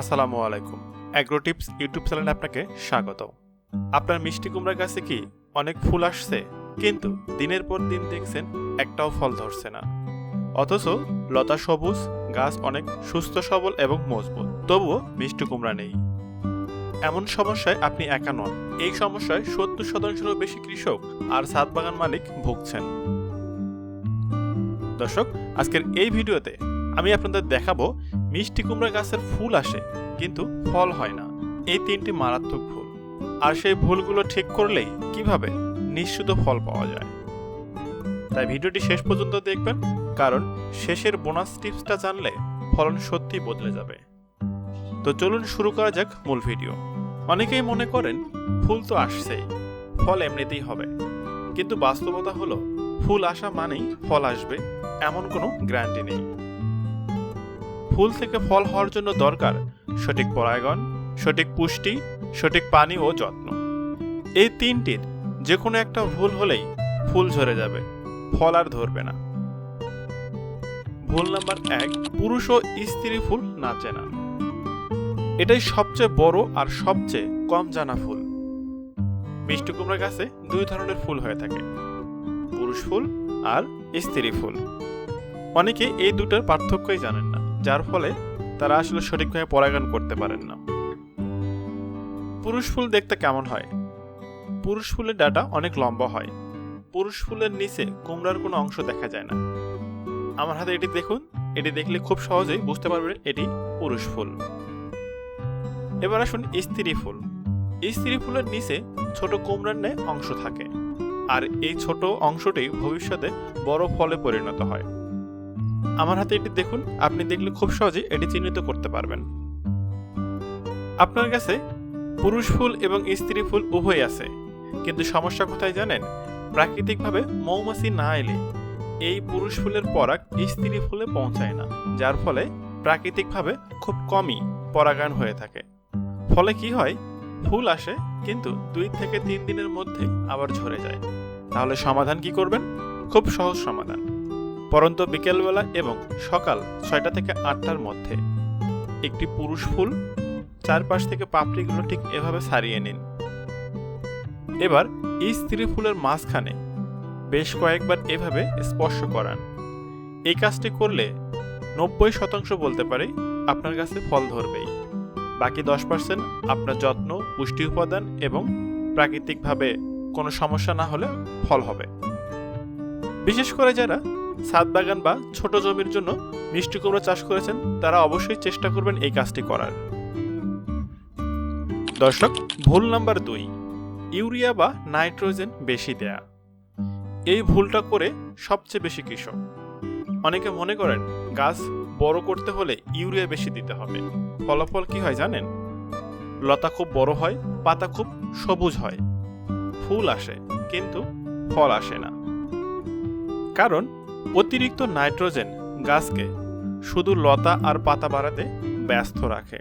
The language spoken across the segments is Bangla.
আসসালামু আলাইকুম। অ্যাগ্রো টিপস ইউটিউব চ্যানেলে আপনাকে স্বাগত আপনার মিষ্টি কুমড়ার গাছে কি অনেক ফুল আসছে? কিন্তু দিনের পর দিন দেখছেন একটাও ফল ধরছে না। অথচ লতা সবুজ, গাছ অনেক সুস্থ, সবল এবং মজবুত। তবুও মিষ্টি কুমড়া নেই। এমন সমস্যায় আপনি একা নন। এই সমস্যায় সত্তর শতাংশেরও বেশি কৃষক আর সাত বাগান মালিক ভুগছেন। দর্শক, আজকের এই ভিডিওতে আমি আপনাদের দেখাবো মিষ্টি কুমড়া গাছের ফুল আসে, কিন্তু ফল হয় না। এই তিনটি মারাত্মক ভুল। আর সেই ভুলগুলো ঠিক করলেই কীভাবে নিশ্চিত ফল পাওয়া যায়? তাই ভিডিওটি শেষ পর্যন্ত দেখবেন, কারণ শেষের বোনাস টিপসটা জানলে ফলন সত্যি বদলে যাবে। তো চলুন শুরু করা যাক মূল ভিডিও। অনেকেই মনে করেন, ফুল তো আসছেই, ফল এমনিতেই হবে। কিন্তু বাস্তবতা হলো, ফুল আসা মানেই ফল আসবে, এমন কোনো গ্যারান্টি নেই। ফুল থেকে ফল হওয়ার জন্য দরকার সঠিক পরাগন সঠিক পুষ্টি, সঠিক পানি ও যত্ন। এই তিনটির যে কোনো একটা ভুল হলেই ফুল ঝরে যাবে, ফল আর ধরবে না। ভুল নাম্বার এক, পুরুষ ও স্ত্রী ফুল না এটাই সবচেয়ে বড় আর সবচেয়ে কম জানা ফুল। মিষ্টি কুমড়া গাছে দুই ধরনের ফুল হয়ে থাকে, পুরুষ ফুল আর স্ত্রী ফুল। অনেকে এই দুটোর পার্থক্যই জানেন না। যার ফলে তারা আসলে সঠিকভাবে পরাগায়ন করতে পারেন না। পুরুষ ফুল দেখতে কেমন হয়? পুরুষ ফুলের ডাটা অনেক লম্বা হয়। পুরুষ ফুলের নিচে কুমড়ার কোনো অংশ দেখা যায় না। আমার হাতে এটি দেখুন। এটি দেখলে খুব সহজেই বুঝতে পারবেন এটি পুরুষ ফুল। এবার আসুন স্ত্রী ফুল। স্ত্রী ফুলের নিচে ছোট কুমড়ার ন্যায় অংশ থাকে। আর এই ছোট অংশটি ভবিষ্যতে বড় ফলে পরিণত হয়। আমার হাতে এটি দেখুন, আপনি দেখলে খুব সহজেই এটি চিহ্নিত করতে পারবেন। আপনার কাছে পুরুষ ফুল এবং স্ত্রী ফুল উভয় আছে, কিন্তু সমস্যা কোথায় জানেন? প্রাকৃতিকভাবে মৌমাছি না এলে এই পুরুষ ফুলের পরাগ স্ত্রী ফুলে পৌঁছায় না, যার ফলে প্রাকৃতিকভাবে খুব কমই পরাগায়ন হয়ে থাকে। ফলে কি হয়? ফুল আসে, কিন্তু দুই থেকে তিন দিনের মধ্যে আবার ঝরে যায়। তাহলে সমাধান কি করবেন? খুব সহজ সমাধান। পরন্ত বিকেলবেলা এবং সকাল ছয়টা থেকে আটটার মধ্যে। একটি পুরুষ ফুল, চারপাশ থেকে পাপড়িগুলো ঠিক এভাবে সারিয়ে নিন। এবার এই স্ত্রী ফুলের মাঝখানে বেশ কয়েকবার এভাবে স্পর্শ করান। এই কাজটি করলে নব্বই শতাংশ বলতে পারি আপনার কাছে ফল ধরবেই। বাকি দশ পার্সেন্ট আপনার যত্ন, পুষ্টি উপাদান এবং প্রাকৃতিকভাবে কোনো সমস্যা না হলে ফল হবে। বিশেষ করে যারা ছাদ বাগান বা ছোট জমির জন্য মিষ্টি কুমড়ো চাষ করেছেন, তারা অবশ্যই চেষ্টা করবেন এই কাজটি করার। দর্শক, ভুল নাম্বার দুই, ইউরিয়া বা নাইট্রোজেন বেশি দেয়া। এই ভুলটা করে সবচেয়ে বেশি কৃষক। অনেকে মনে করেন, গাছ বড় করতে হলে ইউরিয়া বেশি দিতে হবে। ফলাফল কি হয় জানেন? লতা খুব বড় হয়, পাতা খুব সবুজ হয়। ফুল আসে, কিন্তু ফল আসে না। কারণ অতিরিক্ত নাইট্রোজেন গাছকে শুধু লতা আর পাতা বাড়াতে ব্যস্ত রাখে।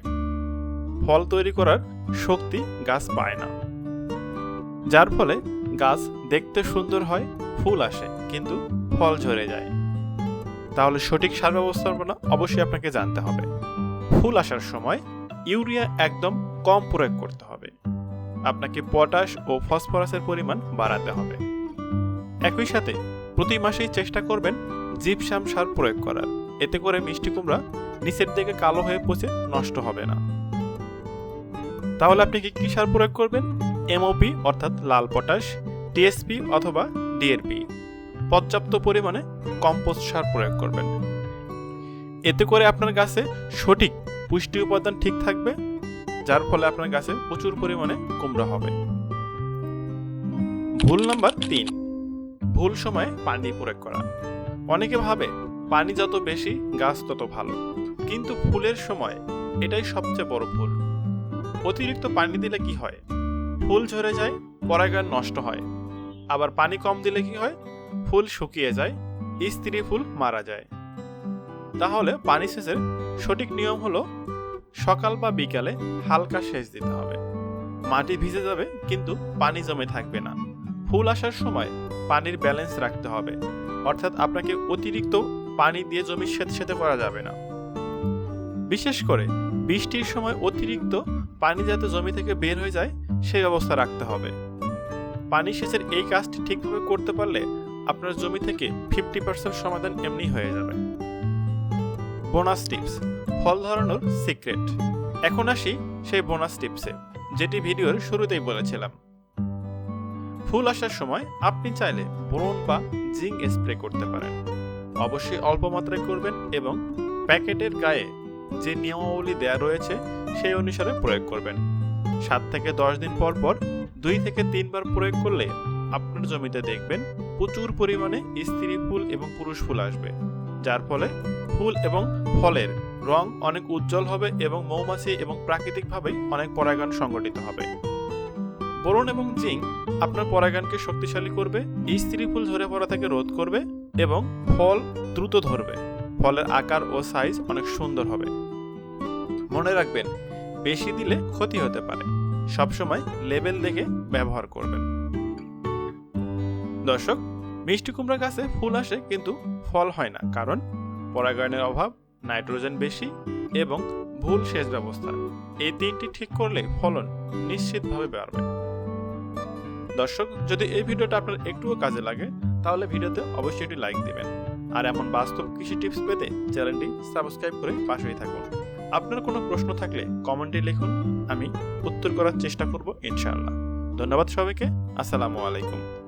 ফল তৈরি করার শক্তি গাছ পায় না। যার ফলে গাছ দেখতে সুন্দর হয়, ফুল আসে, কিন্তু ফল ঝরে যায়। তাহলে সঠিক সার ব্যবস্থাপনা অবশ্যই আপনাকে জানতে হবে। ফুল আসার সময় ইউরিয়া একদম কম প্রয়োগ করতে হবে। আপনাকে পটাশ ও ফসফরাসের পরিমাণ বাড়াতে হবে। একই সাথে প্রতি মাসেই চেষ্টা করবেন জিপসাম সার প্রয়োগ করার। এতে করে মিষ্টি কুমড়া নিচের দিকে কালো হয়ে পচে নষ্ট হবে না। তাহলে আপনি কি কি সার প্রয়োগ করবেন? এমওপি অর্থাৎ লাল পটাশ, টিএসপি অথবা ডিএরপি। পর্যাপ্ত পরিমাণে কম্পোস্ট সার প্রয়োগ করবেন। এতে করে আপনার গাছে সঠিক পুষ্টি উপাদান ঠিক থাকবে, যার ফলে আপনার গাছে প্রচুর পরিমাণে কুমড়া হবে। ভুল নাম্বার তিন। ভুল সময়ে পানি প্রয়োগ করা। অনেকে ভাবে, পানি যত বেশি, গাছ তত ভালো। কিন্তু ফুলের সময় এটাই সবচেয়ে বড় ভুল। অতিরিক্ত পানি দিলে কি হয়? ফুল ঝরে যায়, পরাগায়ন নষ্ট হয়। আবার পানি কম দিলে কি হয়? ফুল শুকিয়ে যায়, স্ত্রী ফুল মারা যায়। তাহলে পানি সেচের সঠিক নিয়ম হলো, সকাল বা বিকালে হালকা সেচ দিতে হবে। মাটি ভিজে যাবে, কিন্তু পানি জমে থাকবে না। ফুল আসার সময় পানির ব্যালেন্স রাখতে হবে। অর্থাৎ আপনাকে অতিরিক্ত পানি দিয়ে জমি সেতে করা যাবে না। বিশেষ করে বৃষ্টির সময় অতিরিক্ত পানি যাতে জমি থেকে বের হয়ে যায় সেই ব্যবস্থা রাখতে হবে। পানি সেচের এই কাজটি ঠিকভাবে করতে পারলে আপনার জমি থেকে ফিফটি পার্সেন্ট সমাধান এমনি হয়ে যাবে। বোনাস টিপস, ফল ধরানোর সিক্রেট। এখন আসি সেই বোনাস টিপসে, যেটি ভিডিওর শুরুতেই বলেছিলাম। ফুল আসার সময় আপনি চাইলে বোরন বা জিঙ্ক স্প্রে করতে পারেন। অবশ্যই অল্প মাত্রায় করবেন এবং প্যাকেটের গায়ে যে নিয়মাবলী দেয়া রয়েছে, সেই অনুসারে প্রয়োগ করবেন। সাত থেকে দশ দিন পর পর দুই থেকে তিনবার প্রয়োগ করলে আপনার জমিতে দেখবেন প্রচুর পরিমাণে স্ত্রী ফুল এবং পুরুষ ফুল আসবে। যার ফলে ফুল এবং ফলের রং অনেক উজ্জ্বল হবে এবং মৌমাছি এবং প্রাকৃতিকভাবে অনেক পরাগায়ন সংগঠিত হবে। বোরন এবং জিঙ্ক আপনার পরাগায়নকে শক্তিশালী করবে স্ত্রী ফুল ঝরে পড়া থেকে রোধ করবে এবং ফল দ্রুত ধরবে। ফলের আকার ও সাইজ অনেক সুন্দর হবে। মনে রাখবেন, বেশি দিলে ক্ষতি হতে পারে। সবসময় লেবেল দেখে ব্যবহার করবেন। দর্শক, মিষ্টি কুমড়া গাছে ফুল আসে কিন্তু ফল হয় না কারণ পরাগায়নের অভাব, নাইট্রোজেন বেশি এবং ভুল সেচ ব্যবস্থা। এই তিনটি ঠিক করলে ফলন নিশ্চিতভাবে বাড়বে। দর্শক, যদি এই ভিডিওটা আপনার একটুও কাজে লাগে, তাহলে ভিডিওতে অবশ্যই একটি লাইক দিবেন। আর এমন বাস্তব কৃষি টিপস পেতে চ্যানেলটি সাবস্ক্রাইব করে পাশেই থাকুন। আপনার কোনো প্রশ্ন থাকলে কমেন্টে লিখুন, আমি উত্তর করার চেষ্টা করব ইনশাআল্লাহ। ধন্যবাদ সবাইকে, আসসালামু আলাইকুম।